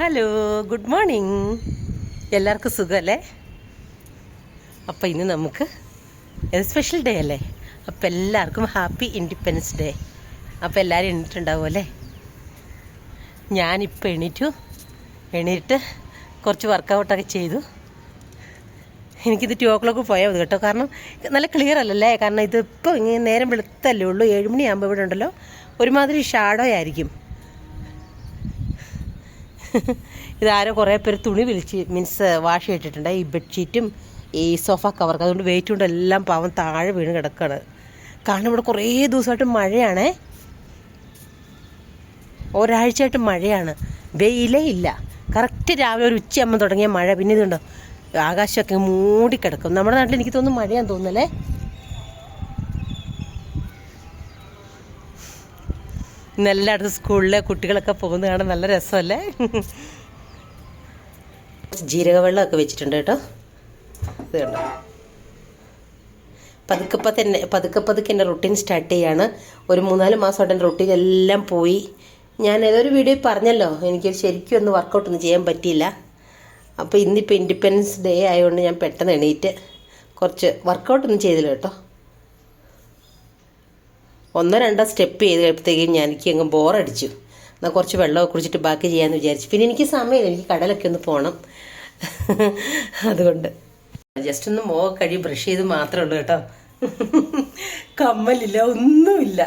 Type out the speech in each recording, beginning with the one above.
Hello good morning എല്ലാവർക്കും സുഖമല്ലേ അപ്പോൾ ഇന്ന് നമുക്ക് സ്പെഷ്യൽ ഡേ അല്ലേ? അപ്പോൾ എല്ലാവർക്കും ഹാപ്പി ഇൻഡിപെൻഡൻസ് ഡേ അപ്പോൾ എല്ലാവരും എണീറ്റുണ്ടാവും അല്ലേ? ഞാനിപ്പോൾ എണീറ്റു. എണീറ്റ് കുറച്ച് വർക്കൗട്ടൊക്കെ ചെയ്തു. എനിക്കിത് ടു ഓ ക്ലോക്ക് പോയാൽ മതി കേട്ടോ. കാരണം നല്ല ക്ലിയർ അല്ലല്ലേ? കാരണം ഇതിപ്പോൾ ഇങ്ങനെ നേരം വെളുത്തല്ലേ ഉള്ളൂ. ഏഴുമണിയാകുമ്പോൾ ഇവിടെ ഉണ്ടല്ലോ. ഒരുമാതിരി ഷാഡോ ആയിരിക്കും. ഇതാരോ കുറേ പേര് തുണി വിളിച്ച് മീൻസ് വാഷ് ചെയ്തിട്ടുണ്ട് ഈ ബെഡ്ഷീറ്റും ഈ സോഫ കവർക്ക് അതുകൊണ്ട് വെയിറ്റ് കൊണ്ട് എല്ലാം പാവം താഴെ വീണ് കിടക്കുകയാണ് കാരണം ഇവിടെ കുറേ ദിവസമായിട്ട് മഴയാണേ. ഒരാഴ്ചയായിട്ട് മഴയാണ്. വെയിലേ ഇല്ല. കറക്റ്റ് രാവിലെ ഒരു ഉച്ചയാകുമ്പോൾ തുടങ്ങിയ മഴ. പിന്നെ ഇതുണ്ടോ? ആകാശമൊക്കെ മൂടിക്കിടക്കും നമ്മുടെ നാട്ടിൽ എനിക്ക് തോന്നുന്നു മഴയാന്ന് തോന്നുന്നല്ലേ? ഇന്ന് എല്ലായിടത്തും സ്കൂളിലെ കുട്ടികളൊക്കെ പോകുന്നത് കാണാൻ നല്ല രസമല്ലേ? ജീരകവെള്ളമൊക്കെ വെച്ചിട്ടുണ്ട് കേട്ടോ. ഇത് കണ്ടോ? പതുക്കെ തന്നെ പതുക്കെ പതുക്കെ എന്റെ റുട്ടീൻ സ്റ്റാർട്ട് ചെയ്യാണ്. ഒരു മൂന്നാൽ മാസമായിട്ട് എന്റെ റുട്ടീൻ എല്ലാം പോയി. ഞാൻ ഏതൊരു വീഡിയോ പറഞ്ഞല്ലോ എനിക്ക് ശരിക്കും ഒന്ന് വർക്കൗട്ടൊന്നും ചെയ്യാൻ പറ്റിയില്ല. അപ്പോൾ ഇന്നിപ്പോൾ ഇൻഡിപെൻഡൻസ് ഡേ ആയതുകൊണ്ട് ഞാൻ പെട്ടെന്ന് എണീറ്റ് കുറച്ച് വർക്കൗട്ടൊന്നും ചെയ്തില്ല കേട്ടോ. ഒന്നോ രണ്ടോ സ്റ്റെപ്പ് ചെയ്ത് കഴിയുമ്പോഴത്തേക്കും ഞാൻ എനിക്ക് അങ്ങ് ബോറടിച്ചു എന്നാൽ കുറച്ച് വെള്ളമൊക്കെ കുടിച്ചിട്ട് ബാക്കി ചെയ്യാമെന്ന് വിചാരിച്ചു. പിന്നെ എനിക്ക് സമയമില്ല എനിക്ക് കടലൊക്കെ ഒന്ന് പോകണം അതുകൊണ്ട്. ജസ്റ്റ് ഒന്ന് മോ കഴി ബ്രഷ് ചെയ്ത് മാത്രമേ ഉള്ളൂ കേട്ടോ. കമ്മലില്ല ഒന്നുമില്ല.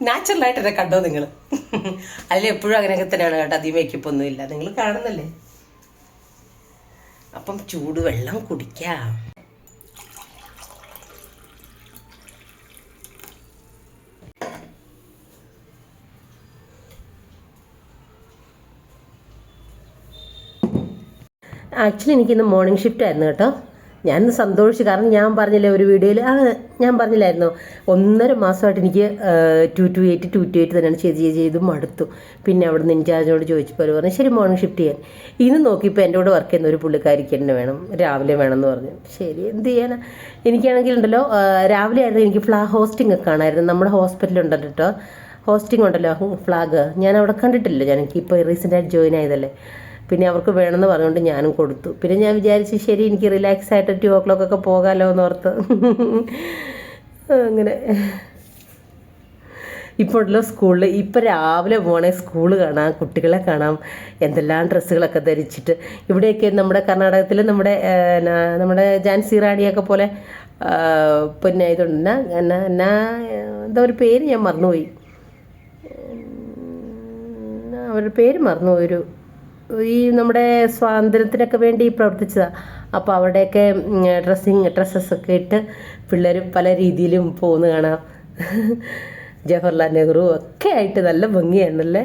നാച്ചുറലായിട്ട് എന്നെ കണ്ടോ നിങ്ങൾ അതിലെപ്പോഴും അങ്ങനെയൊക്കെ തന്നെയാണ് കേട്ടോ അധികം മേക്കപ്പ് ഒന്നുമില്ല. നിങ്ങൾ കാണുന്നല്ലേ? അപ്പം ചൂട് വെള്ളം കുടിക്കാം. ആക്ച്വലി എനിക്കിന്ന് മോർണിംഗ് ഷിഫ്റ്റ് ആയിരുന്നു കേട്ടോ. ഞാൻ സന്തോഷിച്ചു. കാരണം ഞാൻ പറഞ്ഞില്ലേ ഒരു വീഡിയോയിൽ ആ ഞാൻ പറഞ്ഞില്ലായിരുന്നു. ഒന്നര മാസമായിട്ട് എനിക്ക് two two eight two two eight തന്നെയാണ് ചെയ്ത് ചെയ്ത് ചെയ്ത് മടുത്തു. പിന്നെ അവിടെ നിന്ന് ഇൻചാർജിനോട് ചോദിച്ചപ്പോൾ അവർ പറഞ്ഞു ശരി മോർണിംഗ് ഷിഫ്റ്റ് ചെയ്യാൻ. ഇന്ന് നോക്കിയപ്പോൾ എന്റെ കൂടെ വർക്ക് ചെയ്യുന്ന ഒരു പുള്ളിക്കാരിക്ക് തന്നെ വേണം രാവിലെ വേണമെന്ന് പറഞ്ഞു. ശരി എന്ത് ചെയ്യാനാ? എനിക്കാണെങ്കിൽ ഉണ്ടല്ലോ രാവിലെ ആയിരുന്നു എനിക്ക് ഫ്ലാ ഹോസ്റ്റിംഗ് ഒക്കെ കാണായിരുന്നു. നമ്മുടെ ഹോസ്പിറ്റലുണ്ടല്ലോ കേട്ടോ. ഹോസ്റ്റിംഗ് ഉണ്ടല്ലോ ഫ്ലാഗ്. ഞാൻ അവിടെ കണ്ടിട്ടില്ല. ഞാൻ എനിക്ക് എനിക്കിപ്പോൾ റീസെന്റായിട്ട് ജോയിൻ ആയതല്ലേ. പിന്നെ അവർക്ക് വേണമെന്ന് പറഞ്ഞുകൊണ്ട് ഞാനും കൊടുത്തു. പിന്നെ ഞാൻ വിചാരിച്ചു ശരി എനിക്ക് റിലാക്സ് ആയിട്ട് ടു ഓ ക്ലോക്ക് ഒക്കെ പോകാമല്ലോ എന്ന് ഓർത്ത്. അങ്ങനെ. ഇപ്പോൾ ഉണ്ടല്ലോ സ്കൂളിൽ ഇപ്പോൾ രാവിലെ പോകണേ സ്കൂൾ കാണാം കുട്ടികളെ കാണാം എന്തെല്ലാം ഡ്രസ്സുകളൊക്കെ ധരിച്ചിട്ട്. ഇവിടെയൊക്കെ നമ്മുടെ കർണാടകത്തിൽ നമ്മുടെ നമ്മുടെ ജാൻസി റാണിയൊക്കെ പോലെ പിന്നെ ഇതുണ്ട്. എന്നാ എന്നാ എന്താ ഒരു പേര് ഞാൻ മറന്നുപോയി. അവരുടെ പേര് മറന്നുപോയി ഒരു ഈ നമ്മുടെ സ്വാതന്ത്ര്യത്തിനൊക്കെ വേണ്ടി പ്രവർത്തിച്ചതാണ് അപ്പോൾ അവിടെയൊക്കെ ഡ്രസ്സിങ് ഡ്രസ്സസ്സൊക്കെ ഇട്ട് പിള്ളേർ പല രീതിയിലും പോകുന്ന കാണാം. ജവഹർലാൽ നെഹ്റു ഒക്കെ ആയിട്ട് നല്ല ഭംഗിയാണല്ലേ?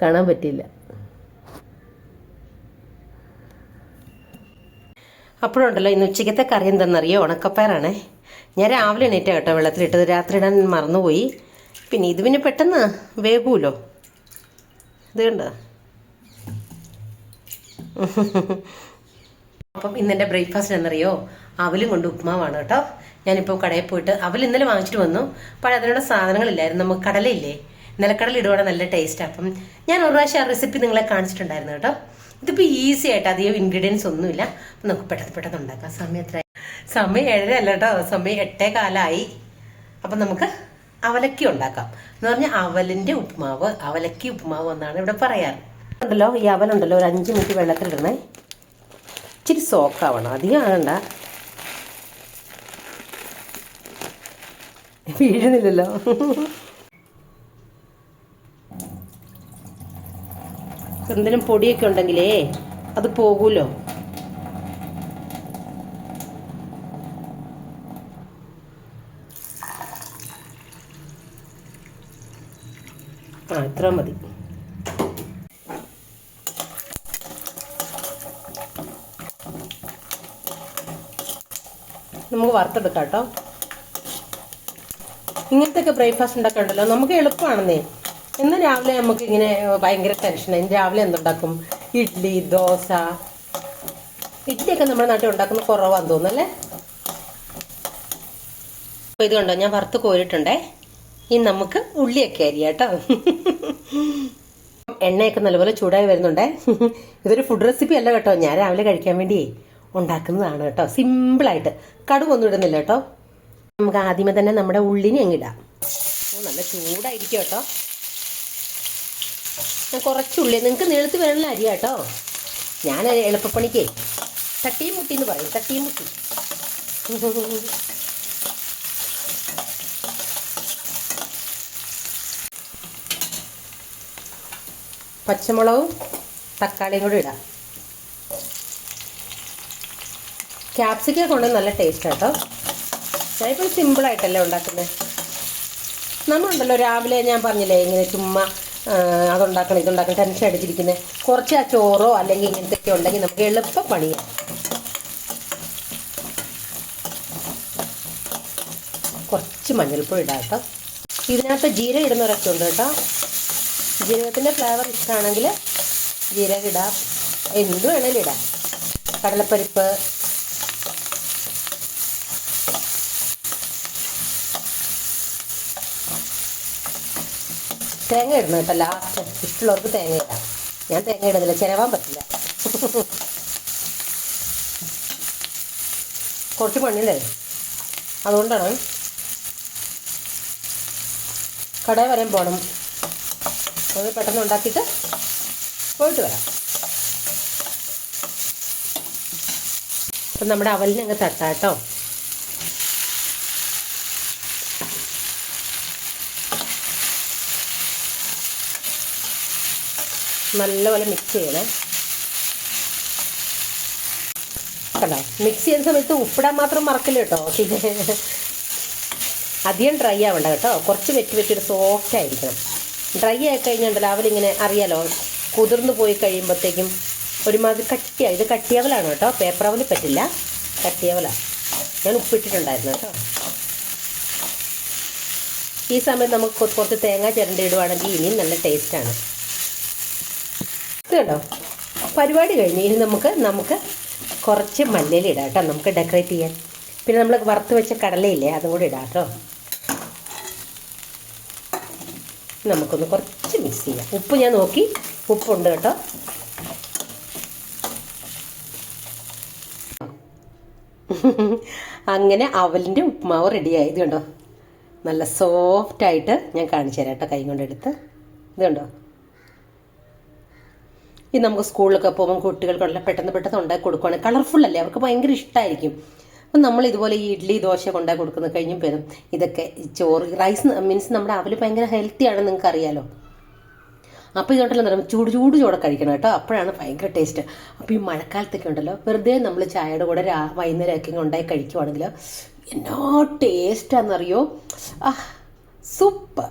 കാണാൻ പറ്റിയില്ല. അപ്പോഴുണ്ടല്ലോ ഇന്ന് ഉച്ചയ്ക്കത്തെ കറി എന്തെന്നറിയോ ഉണക്കപ്പയറാണേ. ഞാൻ രാവിലെ എണീറ്റാ കേട്ടോ വെള്ളത്തിലിട്ടത്. രാത്രി ഇടാൻ മറന്നുപോയി. പിന്നെ ഇത് പിന്നെ പെട്ടെന്ന് വേകൂലോ ഇത് കണ്ടോ? അപ്പം ഇന്നെന്റെ ബ്രേക്ക്ഫാസ്റ്റ് എന്നറിയോ? അവലും കൊണ്ട് ഉപ്മാവാണ് കേട്ടോ. ഞാനിപ്പോൾ കടയിൽ പോയിട്ട് അവൽ ഇന്നലെ വാങ്ങിച്ചിട്ട് വന്നു. പക്ഷേ അതിനുള്ള സാധനങ്ങളില്ലായിരുന്നു. നമുക്ക് കടലയില്ലേ? നിലക്കടല ഇടുവാണ് നല്ല ടേസ്റ്റ് അപ്പം ഞാൻ ഒരു പ്രാവശ്യം ആ റെസിപ്പി നിങ്ങളെ കാണിച്ചിട്ടുണ്ടായിരുന്നു കേട്ടോ. ഇതിപ്പോൾ ഈസി ആയിട്ട് അധികം ഇൻഗ്രീഡിയൻസ് ഒന്നുമില്ല. നമുക്ക് പെട്ടെന്ന് പെട്ടെന്ന് ഉണ്ടാക്കാം. സമയം എത്ര സമയം ഏഴര അല്ല കേട്ടോ. സമയം എട്ടേ കാലമായി അപ്പം നമുക്ക് അവലക്കി ഉണ്ടാക്കാം. എന്ന് പറഞ്ഞാൽ അവലിന്റെ ഉപ്പുമാവ് അവലക്കി ഉപ്പുമാവ് എന്നാണ് ഇവിടെ പറയാറ്. ഉണ്ടല്ലോ ഈ അവലുണ്ടല്ലോ ഒരു അഞ്ച് മിനിറ്റ് വെള്ളത്തിലിടണേ. ഇച്ചിരി സോക്കാവണം അധികം ആകണ്ട വീഴുന്നില്ലല്ലോ. എന്തെങ്കിലും പൊടിയൊക്കെ ഉണ്ടെങ്കിലേ അത് പോകൂലോ ആ ഇത്ര മതി. നമുക്ക് വറുത്തെടുക്കാം കേട്ടോ. ഇങ്ങനത്തെ ബ്രേക്ക്ഫാസ്റ്റ് ഉണ്ടാക്കണ്ടല്ലോ നമുക്ക് എളുപ്പമാണെന്നേ. ഇന്ന് രാവിലെ നമുക്ക് ഇങ്ങനെ ഭയങ്കര ടെൻഷനായി രാവിലെ എന്തുണ്ടാക്കും ഇഡ്ഡലി ദോശ. ഇഡ്ഡലിയൊക്കെ നമ്മുടെ നാട്ടിൽ ഉണ്ടാക്കുന്ന കുറവാന്ന് തോന്നുന്നല്ലേ അപ്പോൾ ഇത് കണ്ടോ ഞാൻ വറുത്ത് കോരിട്ടുണ്ടേ ഇനി നമുക്ക് ഉള്ളിയൊക്കെ അരിയാം കേട്ടോ. എണ്ണയൊക്കെ നല്ലപോലെ ചൂടായി വരുന്നുണ്ടേ. ഇതൊരു ഫുഡ് റെസിപ്പി അല്ല കേട്ടോ. ഞാൻ രാവിലെ കഴിക്കാൻ വേണ്ടി ഉണ്ടാക്കുന്നതാണ് കേട്ടോ. സിമ്പിളായിട്ട് കടുകൊന്നും ഇടുന്നില്ല കേട്ടോ. നമുക്ക് ആദ്യമേ തന്നെ നമ്മുടെ ഉള്ളിനെ അങ്ങ് ഇടാം. നല്ല ചൂടായിരിക്കും കേട്ടോ. ഞാൻ കുറച്ചുള്ളി നിങ്ങൾക്ക് നീളത്ത് വേണമല്ല അരി കേട്ടോ. ഞാൻ എളുപ്പപ്പണിക്കേ. തട്ടിയും മുട്ടി എന്ന് പറയും. തട്ടിയും മുട്ടി പച്ചമുളകും തക്കാളിയും കൂടി ഇടാം. ക്യാപ്സിക്കം കൊണ്ട് നല്ല ടേസ്റ്റ് കേട്ടോ ഞാനിപ്പോൾ സിമ്പിളായിട്ടല്ലേ ഉണ്ടാക്കുന്നത് നമ്മളുണ്ടല്ലോ രാവിലെ ഞാൻ പറഞ്ഞില്ലേ ഇങ്ങനെ ചുമ്മാ അതുണ്ടാക്കണം ഇതുണ്ടാക്കണം ടെൻഷൻ അടിച്ചിരിക്കുന്നത് കുറച്ച് ആ ചോറോ അല്ലെങ്കിൽ ഇങ്ങനത്തെയൊക്കെ ഉണ്ടെങ്കിൽ നമുക്ക് എളുപ്പം പണിയാം. കുറച്ച് മഞ്ഞൾപ്പൊടി ഇടാം കേട്ടോ ഇതിനകത്ത് ജീരകം ഇടുന്നവരൊക്കെ ഉണ്ട് കേട്ടോ ജീരകത്തിന്റെ ഫ്ലേവർ ഇഷ്ടമാണെങ്കിൽ ജീരകം ഇടാം. എന്ത് വേണേലും ഇടാം. കടലപ്പരിപ്പ് തേങ്ങ ഇടണം കേട്ടോ ലാസ്റ്റ് ഇഷ്ടമുള്ളവർക്ക് തേങ്ങ ഇടാം. ഞാൻ തേങ്ങ ഇടുന്നില്ല ചിലവാൻ പറ്റില്ല. കുറച്ച് പണിയില്ലേ? അതുകൊണ്ടാണ്? കടയിൽ വരാൻ പോകണം അത് പെട്ടെന്ന് ഉണ്ടാക്കിയിട്ട് പോയിട്ട് വരാം. അപ്പം നമ്മുടെ അവലിനെ അങ്ങ് നല്ലപോലെ മിക്സ് ചെയ്യണേ. കണ്ടോ? മിക്സ് ചെയ്യുന്ന സമയത്ത് ഉപ്പിടാൻ മാത്രം മറക്കില്ല കേട്ടോ. പിന്നെ അധികം ഡ്രൈ ആവണ്ട കേട്ടോ. കുറച്ച് വെറ്റി വെച്ചിട്ട് സോഫ്റ്റ് ആയിരിക്കണം. ഡ്രൈ ആയി കഴിഞ്ഞാൽ ഇങ്ങനെ അറിയാലോ കുതിർന്നു പോയി കഴിയുമ്പോഴത്തേക്കും ഒരുമാതിരി കട്ടിയാവും ഇത് കട്ടിയവലാണ് കേട്ടോ. പേപ്പർ പറ്റില്ല. കട്ടിയവലാണ്. ഞാൻ ഉപ്പിട്ടിട്ടുണ്ടായിരുന്നു കേട്ടോ. ഈ സമയത്ത് നമുക്ക് കുറച്ച് തേങ്ങ ചിരണ്ടി ഇടുവാണെങ്കിൽ ഇനിയും നല്ല ടേസ്റ്റാണ് കണ്ടോ പരിപാടി കഴിഞ്ഞ്. ഇനി നമുക്ക് നമുക്ക് കുറച്ച് മല്ലിയില ഇടാം കേട്ടോ. നമുക്ക് ഡെക്കറേറ്റ് ചെയ്യാൻ. പിന്നെ നമ്മൾ വറുത്ത് വെച്ച കടലയില്ലേ അതും കൂടി ഇടാം കേട്ടോ. നമുക്കൊന്ന് കുറച്ച് മിക്സ് ചെയ്യാം. ഉപ്പ് ഞാൻ നോക്കി. ഉപ്പുണ്ട് കേട്ടോ. അങ്ങനെ അവലിന്റെ ഉപ്പുമാവ് റെഡിയായി ഇത് കണ്ടോ? നല്ല സോഫ്റ്റായിട്ട് ഞാൻ കാണിച്ചു തരാം കേട്ടോ കൈ കൊണ്ടെടുത്ത്. ഇത് കണ്ടോ? ഇത് നമുക്ക് സ്കൂളിലൊക്കെ പോകുമ്പോൾ കുട്ടികൾക്കുള്ള പെട്ടെന്ന് പെട്ടെന്ന് ഉണ്ടാക്കി കൊടുക്കുവാണെങ്കിൽ കളർഫുൾ അല്ലേ? അവർക്ക് ഭയങ്കര ഇഷ്ടമായിരിക്കും അപ്പം നമ്മൾ ഇതുപോലെ ഈ ഇഡ്ഡലി ദോശ കൊണ്ടാ കൊടുക്കുന്ന കഴിഞ്ഞും പേരും. ഇതൊക്കെ ചോറ് റൈസ് മീൻസ് നമ്മുടെ അവൽ ഭയങ്കര ഹെൽത്തി ആണെന്ന് നിങ്ങൾക്ക് അറിയാലോ? അപ്പോൾ ഇതുകൊണ്ടല്ലോ എന്താ ചൂട് ചൂട് ചോടെ കഴിക്കണം കേട്ടോ. അപ്പോഴാണ് ഭയങ്കര ടേസ്റ്റ് അപ്പോൾ ഈ മഴക്കാലത്തൊക്കെ ഉണ്ടല്ലോ വെറുതെ നമ്മൾ ചായയുടെ കൂടെ രാ വൈകുന്നേരമൊക്കെ ഉണ്ടായി കഴിക്കുവാണെങ്കിൽ എന്നാ ടേസ്റ്റാണെന്നറിയോ ആ സൂപ്പർ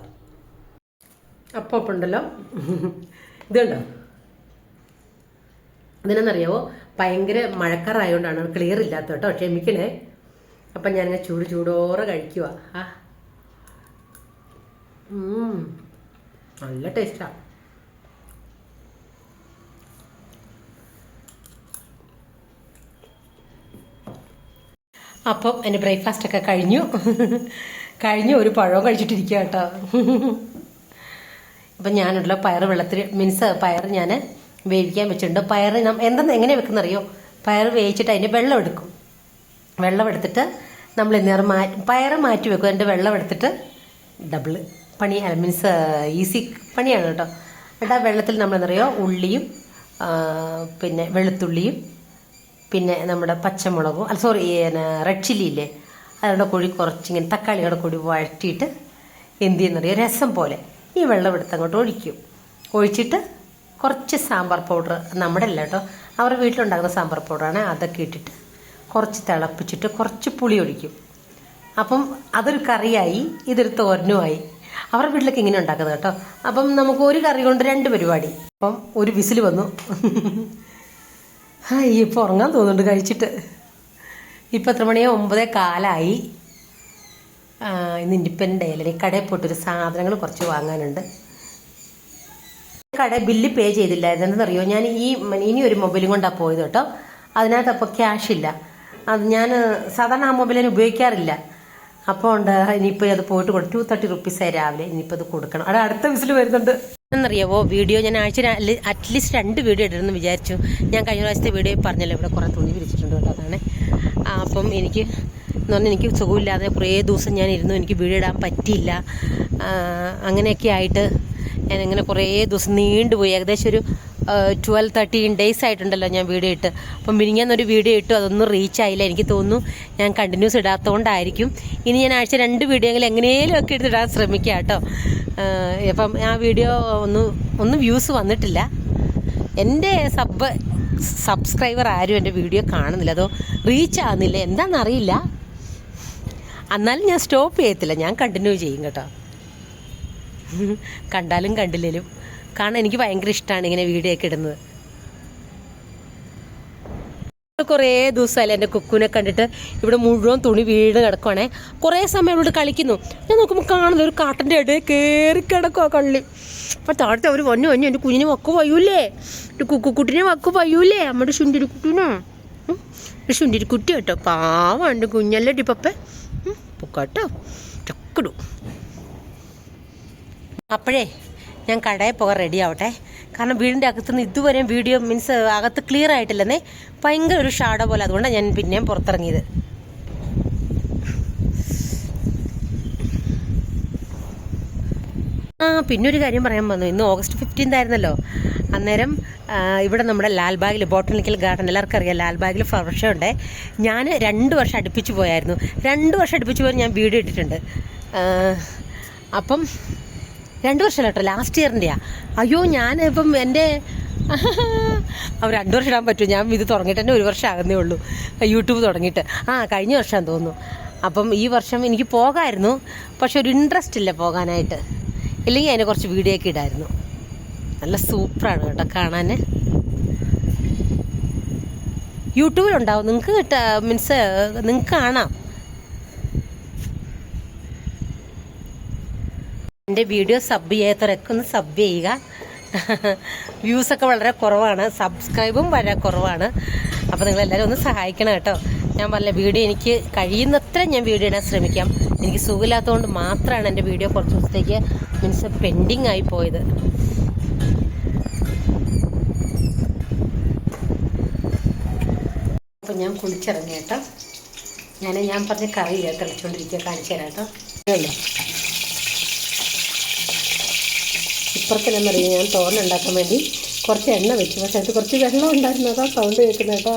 അപ്പോൾ ഉണ്ടല്ലോ. ഇതുണ്ടോ? ഇതിനെന്നറിയാവോ ഭയങ്കര മഴക്കാറായതുകൊണ്ടാണ് ക്ലിയർ ഇല്ലാത്ത കേട്ടോ. ക്ഷമിക്കണേ. അപ്പം ഞാനിങ്ങനെ ചൂട് ചൂടോറെ കഴിക്കുക ആ. നല്ല ടേസ്റ്റാണ് അപ്പം എന്റെ ബ്രേക്ക്ഫാസ്റ്റ് ഒക്കെ കഴിഞ്ഞു. കഴിഞ്ഞു ഒരു പഴവും കഴിച്ചിട്ടിരിക്കുക കേട്ടോ. അപ്പം ഞാനുള്ള പയർ വെള്ളത്തിൽ മീൻസ് പയർ ഞാൻ വേവിക്കാൻ വെച്ചിട്ടുണ്ട്. പയർ നാം എന്തെന്ന് എങ്ങനെ വെക്കുന്നറിയോ? പയർ വേവിച്ചിട്ട് അതിന്റെ വെള്ളം എടുക്കും. വെള്ളം എടുത്തിട്ട് നമ്മൾ നേരം മാറ്റി പയർ മാറ്റി വെക്കും. അതിന്റെ വെള്ളം എടുത്തിട്ട് ഡബിൾ പണി മീൻസ് ഈസി പണിയാണ് കേട്ടോ. എന്നിട്ട് ആ വെള്ളത്തിൽ നമ്മൾ എന്നറിയോ ഉള്ളിയും പിന്നെ വെളുത്തുള്ളിയും പിന്നെ നമ്മുടെ പച്ചമുളകും അല്ല സോറി റെഡ് ചില്ലി ഇല്ലേ? അതിന്റെ കൂടി കുറച്ചിങ്ങനെ തക്കാളിയുടെ കൂടി വഴറ്റിയിട്ട് എന്ത് ചെയ്യുന്നറിയോ? രസം പോലെ ഈ വെള്ളം എടുത്ത് അങ്ങോട്ട് ഒഴിക്കും. ഒഴിച്ചിട്ട് കുറച്ച് സാമ്പാർ പൗഡർ നമ്മുടെ അല്ല കേട്ടോ അവരുടെ വീട്ടിലുണ്ടാക്കുന്ന സാമ്പാർ പൗഡറാണ്. അതൊക്കെ ഇട്ടിട്ട് കുറച്ച് തിളപ്പിച്ചിട്ട് കുറച്ച് പുളി ഒഴിക്കും. അപ്പം അതൊരു കറിയായി ഇതൊരു തോരനുമായി. അവരുടെ വീട്ടിലൊക്കെ ഇങ്ങനെ ഉണ്ടാക്കുന്നത് കേട്ടോ. അപ്പം നമുക്ക് ഒരു കറി കൊണ്ട് രണ്ട് പരിപാടി. അപ്പം ഒരു വിസിൽ വന്നു. ആ ഇപ്പോൾ ഉറങ്ങാൻ തോന്നുന്നുണ്ട് കഴിച്ചിട്ട്. ഇപ്പം എത്ര മണിയാ? ഒമ്പതേ കാലായി. ഇന്ന് ഇൻഡിപെൻഡന്റ് ഡേ അല്ലെങ്കിൽ കടയിൽ പോയിട്ടൊരു സാധനങ്ങൾ കുറച്ച് വാങ്ങാനുണ്ട്. കട ബില്ല് പേ ചെയ്തില്ലായിരുന്നു എന്താണെന്നറിയോ ഞാൻ ഈ ഇനി ഒരു മൊബൈലും കൊണ്ടാണ് പോയത് കേട്ടോ. അതിനകത്ത് അപ്പോൾ ക്യാഷ് ഇല്ല. അത് ഞാൻ സാധാരണ ആ മൊബൈൽ ഞാൻ ഉപയോഗിക്കാറില്ല. അപ്പോൾ ഉണ്ട് ഇനിയിപ്പോൾ അത് പോയിട്ട് കൊടുക്കും ടു തേർട്ടി റുപ്പീസായി രാവിലെ. ഇനിയിപ്പോൾ അത് കൊടുക്കണം. അവിടെ അടുത്ത വിസിൽ വരുന്നുണ്ട്. എന്നറിയാവോ വീഡിയോ ഞാൻ ആഴ്ച അറ്റ്ലീസ്റ്റ് രണ്ട് വീഡിയോ ഇടണമെന്ന് വിചാരിച്ചു. ഞാൻ കഴിഞ്ഞ പ്രാവശ്യത്തെ വീഡിയോ പറഞ്ഞല്ലോ ഇവിടെ കുറേ തുണി വിരിച്ചിട്ടുണ്ട് കേട്ടോ അതാണ്. അപ്പം എനിക്ക് എന്ന് പറഞ്ഞാൽ എനിക്ക് സുഖമില്ലാതെ കുറേ ദിവസം ഞാൻ ഇരുന്നു. എനിക്ക് വീഡിയോ ഇടാൻ പറ്റിയില്ല. അങ്ങനെയൊക്കെ ആയിട്ട് ഞാൻ ഇങ്ങനെ കുറേ ദിവസം നീണ്ടുപോയി. ഏകദേശം ഒരു ട്വൽവ് തേർട്ടീൻ ഡേയ്സ് ആയിട്ടുണ്ടല്ലോ ഞാൻ വീഡിയോ ഇട്ട്. അപ്പം മിനിങ്ങാന്നൊരു വീഡിയോ ഇട്ടു അതൊന്നും റീച്ച് ആയില്ല. എനിക്ക് തോന്നുന്നു ഞാൻ കണ്ടിന്യൂസ് ഇടാത്തതുകൊണ്ടായിരിക്കും ഇനി ഞാൻ ആഴ്ച രണ്ട് വീഡിയോ എങ്കിലും എങ്ങനെയും ഒക്കെ എടുത്തിടാൻ ശ്രമിക്കാം കേട്ടോ. അപ്പം ആ വീഡിയോ ഒന്നും ഒന്നും വ്യൂസ് വന്നിട്ടില്ല. എന്റെ സബ് സബ്സ്ക്രൈബർ ആരും എന്റെ വീഡിയോ കാണുന്നില്ല. അതോ റീച്ച് ആകുന്നില്ല എന്താണെന്നറിയില്ല എന്നാലും ഞാൻ സ്റ്റോപ്പ് ചെയ്യത്തില്ല. ഞാൻ കണ്ടിന്യൂ ചെയ്യും കേട്ടോ. കണ്ടാലും കണ്ടില്ലേലും കാരണം എനിക്ക് ഭയങ്കര ഇഷ്ടമാണ് ഇങ്ങനെ വീഡിയോ ഒക്കെ ഇടുന്നത്. കുറേ ദിവസമല്ലേ എന്റെ കുക്കുവിനെ കണ്ടിട്ട് ഇവിടെ മുഴുവൻ തുണി വീട് കിടക്കുവാണേ. കുറേ സമയം ഇവിടെ കളിക്കുന്നു. ഞാൻ നോക്കുമ്പോൾ കാണുന്നത് ഒരു കാട്ടന്റെ ഇടയിൽ കയറി കിടക്കുക കള്ളി. അപ്പം താഴത്തെ അവർ വന്നു വന്നു. എന്റെ കുഞ്ഞിനെ വക്ക് പയ്യൂലേ എന്റെ കുക്കുക്കുട്ടിനെ വക്ക് പയ്യൂലേ നമ്മുടെ ശുണ്ടിരിക്കുട്ടിനോ ശുണ്ടിരിക്കുട്ടി ശുണ്ടിരി കുട്ടി കേട്ടോ. പാവം എന്റെ കുഞ്ഞല്ലേ ഡിപ്പപ്പേ പൊക്കാട്ടോ. ചക്കിടും. അപ്പോഴേ ഞാൻ കടയിൽ പോകാൻ റെഡി ആവട്ടെ. കാരണം വീടിന്റെ അകത്തുനിന്ന് ഇതുവരെയും വീഡിയോ മീൻസ് അകത്ത് ക്ലിയർ ആയിട്ടില്ലെന്നേ ഭയങ്കര ഒരു ഷാഡോ പോലെ അതുകൊണ്ടാണ് ഞാൻ പിന്നെയും പുറത്തിറങ്ങിയത്. ആ പിന്നെ ഒരു കാര്യം പറയാൻ വന്നു. ഇന്ന് ഓഗസ്റ്റ് ഫിഫ്റ്റീൻത് ആയിരുന്നല്ലോ. അന്നേരം ഇവിടെ നമ്മുടെ ലാൽബാഗിൽ ബോട്ടണിക്കൽ ഗാർഡൻ എല്ലാവർക്കും അറിയാം ലാൽബാഗിൽ ഫ്ലവർ ഷോ ഉണ്ട്. ഞാൻ രണ്ട് വർഷം അടുപ്പിച്ച് പോയായിരുന്നു. രണ്ട് വർഷം അടുപ്പിച്ച് പോയി ഞാൻ വീഡിയോ ഇട്ടിട്ടുണ്ട്. അപ്പം രണ്ട് വർഷം കേട്ടോ? ലാസ്റ്റ് ഇയറിന്റെയാ അയ്യോ ഞാൻ ഇപ്പം എന്റെ അവർ രണ്ട് വർഷം ഇടാൻ പറ്റും. ഞാൻ ഇത് തുടങ്ങിയിട്ട് തന്നെ ഒരു വർഷം ആകുന്നേ ഉള്ളൂ. യൂട്യൂബ് തുടങ്ങിയിട്ട്. ആ കഴിഞ്ഞ വർഷം തോന്നുന്നു. അപ്പം ഈ വർഷം എനിക്ക് പോകാമായിരുന്നു പക്ഷെ ഒരു ഇൻട്രസ്റ്റ് ഇല്ല പോകാനായിട്ട്. ഇല്ലെങ്കിൽ അതിനെ കുറച്ച് വീഡിയോ ഒക്കെ ഇടായിരുന്നു. നല്ല സൂപ്പറാണ് കേട്ടോ കാണാൻ യൂട്യൂബിലുണ്ടാവും. നിങ്ങൾക്ക് കിട്ട മീൻസ് നിങ്ങൾക്ക് കാണാം. എന്റെ വീഡിയോ സബ് ചെയ്യാത്തവരൊക്കെ ഒന്ന് സബ് ചെയ്യുക. വ്യൂസൊക്കെ വളരെ കുറവാണ്. സബ്സ്ക്രൈബും വളരെ കുറവാണ്. അപ്പോൾ നിങ്ങളെല്ലാവരും ഒന്ന് സഹായിക്കണം കേട്ടോ. ഞാൻ പറഞ്ഞ വീഡിയോ എനിക്ക് കഴിയുന്നത്ര ഞാൻ വീഡിയോ ഇടാൻ ശ്രമിക്കാം. എനിക്ക് സുഖമില്ലാത്തതുകൊണ്ട് മാത്രമാണ് എന്റെ വീഡിയോ കുറച്ച് ദിവസത്തേക്ക് മീൻസ് പെൻഡിങ് ആയി പോയത്. അപ്പം ഞാൻ കുളിച്ചിറങ്ങി കേട്ടോ. ഞാൻ ഞാൻ പറഞ്ഞ കറി തിളച്ചുകൊണ്ടിരിക്കുക കാണിച്ചു തരാം കേട്ടോ. അല്ലേ ഇപ്പുറത്തിനെന്നറിയാം ഞാൻ തോരനുണ്ടാക്കാൻ വേണ്ടി കുറച്ച് എണ്ണ വെച്ചു. പക്ഷേ അത് കുറച്ച് വെള്ളം ഉണ്ടായിരുന്നു. അതാ സൗണ്ട് കേൾക്കുന്നത് കേട്ടോ.